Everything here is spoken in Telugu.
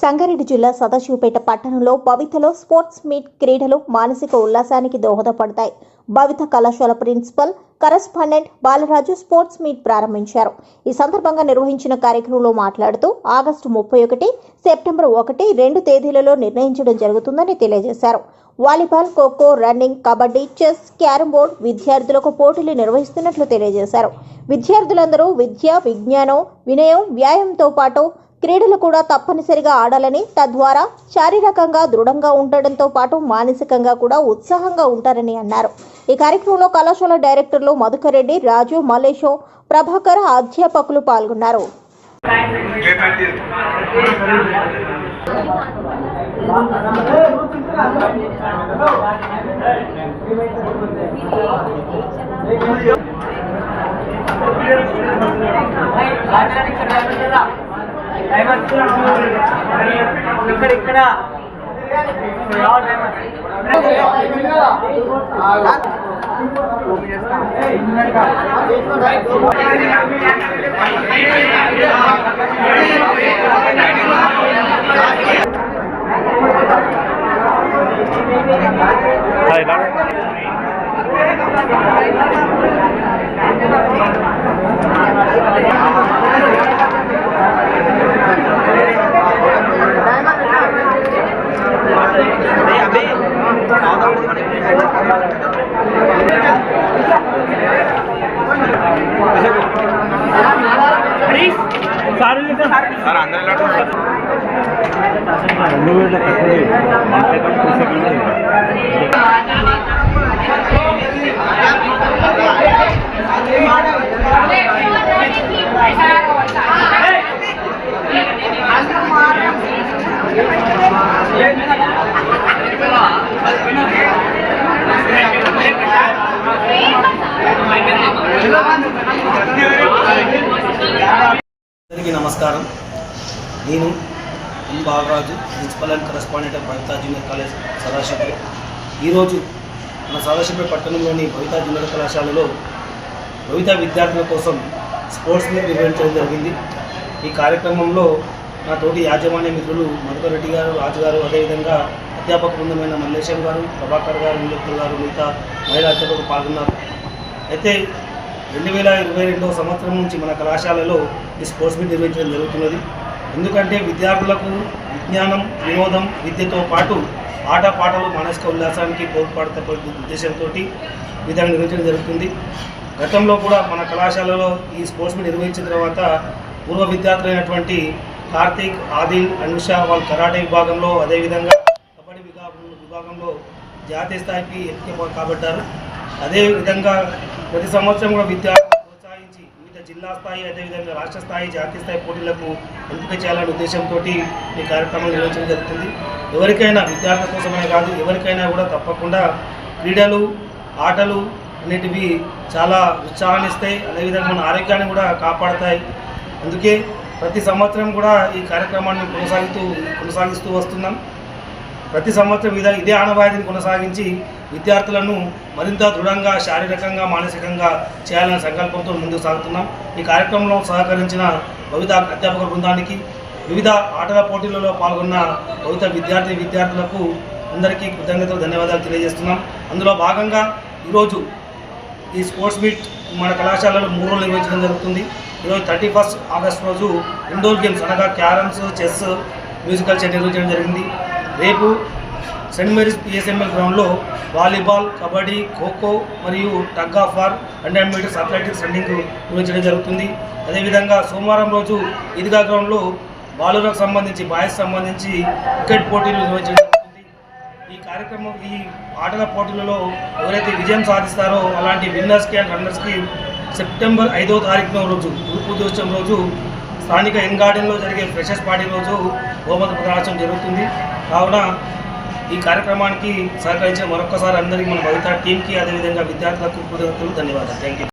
సంగారెడ్డి జిల్లా సదాశివపేట పట్టణంలో భవితలో స్పోర్ట్స్ మీట్ క్రీడలు మానసిక ఉల్లాసానికి దోహదపడతాయి. భవిత కళాశాల principal correspondent Balaraju sports meet ప్రారంభించారు. ఈ సందర్భంగా నిర్వహించిన కార్యక్రమంలో మాట్లాడుతూ ఆగస్టు ముప్పై ఒకటి సెప్టెంబర్ ఒకటి రెండు తేదీలలో నిర్ణయించడం జరుగుతుందని తెలియజేశారు. Volleyball kho kho running kabaddi chess carrom board విద్యార్థులకు పోటీలు నిర్వహిస్తున్నట్లు తెలియజేశారు. విద్యార్థులందరూ విద్య విజ్ఞానం వినయం వ్యాయామంతో పాటు క్రీడలు కూడా తప్పనిసరిగా ఆడాలని తద్వారా శారీరకంగా దృఢంగా ఉండడంతో పాటు మానసికంగా కూడా ఉత్సాహంగా ఉంటారని అన్నారు. ఈ కార్యక్రమంలో కళాశాల డైరెక్టర్లు మధుకరెడ్డి రాజు మలేషో ప్రభాకర్ అధ్యాపకులు పాల్గొన్నారు. ఇక్కడ ఇక్కడ సార్ అందరూ आंध्रेला అందరికీ నమస్కారం. నేను M Balaraju principal and correspondent Bhavitha Bhavitha junior college Sadashivpet ఈరోజు మన సదాశివపేట పట్టణంలోని భవితా జూనియర్ కళాశాలలో భవితా విద్యార్థుల కోసం స్పోర్ట్స్ మీట్ నిర్వహించడం జరిగింది. ఈ కార్యక్రమంలో నా తోటి యాజమాన్య మిత్రులు మధుకర్ రెడ్డి గారు రాజు గారు అదేవిధంగా అధ్యాపక బృందమైన మల్లేశం గారు ప్రభాకర్ గారు విజయపూర్ గారు మిగతా మహిళా అధ్యాపకులు పాల్గొన్నారు. అయితే రెండు వేల ఇరవై రెండవ సంవత్సరం నుంచి మన కళాశాలలో ఈ స్పోర్ట్స్ మీట్ నిర్వహించడం జరుగుతున్నది. ఎందుకంటే విద్యార్థులకు విజ్ఞానం వినోదం విద్యతో పాటు ఆట పాటలు మానసిక ఉల్లాసానికి తోడ్పడత ఉద్దేశంతో ఈ విధంగా నిర్వహించడం జరుగుతుంది. గతంలో కూడా మన కళాశాలలో ఈ స్పోర్ట్స్ మీట్ నిర్వహించిన తర్వాత పూర్వ విద్యార్థులైనటువంటి కార్తీక్ ఆదిల్ అనుషా వాళ్ళ కరాటే విభాగంలో అదేవిధంగా కబడ్డీ విభాగం విభాగంలో జాతీయ స్థాయికి ఎత్తుకు కాబట్టారు. అదేవిధంగా ప్రతి సంవత్సరం కూడా విద్యార్థులను ప్రోత్సహించి వివిధ జిల్లా స్థాయి అదేవిధంగా రాష్ట్ర స్థాయి జాతీయ స్థాయి పోటీలకు ఎంపిక చేయాలనే ఉద్దేశంతో ఈ కార్యక్రమం నిర్వహించడం జరుగుతుంది. ఎవరికైనా విద్యార్థుల కోసమే కాదు ఎవరికైనా కూడా తప్పకుండా క్రీడలు ఆటలు అనేటివి చాలా ఉత్సాహాన్ని ఇస్తాయి. అదేవిధంగా మన ఆరోగ్యాన్ని కూడా కాపాడతాయి. అందుకే ప్రతి సంవత్సరం కూడా ఈ కార్యక్రమాన్ని కొనసాగుతూ కొనసాగిస్తూ వస్తున్నాం. ప్రతి సంవత్సరం ఇదే ఇదే ఆనవాయితీని కొనసాగించి విద్యార్థులను మరింత దృఢంగా శారీరకంగా మానసికంగా చేయాలనే సంకల్పంతో ముందుకు సాగుతున్నాం. ఈ కార్యక్రమంలో సహకరించిన వివిధ అధ్యాపక బృందానికి వివిధ ఆటల పోటీలలో పాల్గొన్న వివిధ విద్యార్థి విద్యార్థులకు అందరికీ కృతజ్ఞతలు ధన్యవాదాలు తెలియజేస్తున్నాం. అందులో భాగంగా ఈరోజు ఈ స్పోర్ట్స్ మీట్ మన కళాశాలలో మూడు రోజులు నిర్వహించడం జరుగుతుంది. ఈరోజు థర్టీ ఫస్ట్ ఆగస్ట్ రోజు ఇండోర్ గేమ్స్ అనగా క్యారమ్స్ చెస్ మ్యూజికల్ చైర్ నిర్వహించడం జరిగింది. రేపు సెయింట్ మేరీస్ పిఎస్ఎంఎల్ గ్రౌండ్లో వాలీబాల్ కబడ్డీ ఖోఖో మరియు tug of war hundred metres athletics running నిర్వహించడం జరుగుతుంది. అదేవిధంగా సోమవారం రోజు ఈద్గా గ్రౌండ్లో బాలులకు సంబంధించి బాయ్స్ సంబంధించి క్రికెట్ పోటీలు నిర్వహించడం జరుగుతుంది. ఈ కార్యక్రమం ఈ ఆటల పోటీలలో ఎవరైతే విజయం సాధిస్తారో అలాంటి విన్నర్స్కి అండ్ రన్నర్స్కి సెప్టెంబర్ ఐదో తారీఖున రోజు గ్రూప్ రోజు స్థానిక ఎన్ గార్డెన్లో జరిగే ఫ్రెషర్స్ పార్టీ రోజు బహుమతి ప్రదర్శన జరుగుతుంది. కావున ఈ కార్యక్రమానికి సహకరించిన మరొకసారి అందరికీ మన భవిత టీంకి అదేవిధంగా విద్యార్థులకు కృతజ్ఞతలు ధన్యవాదాలు. Thank you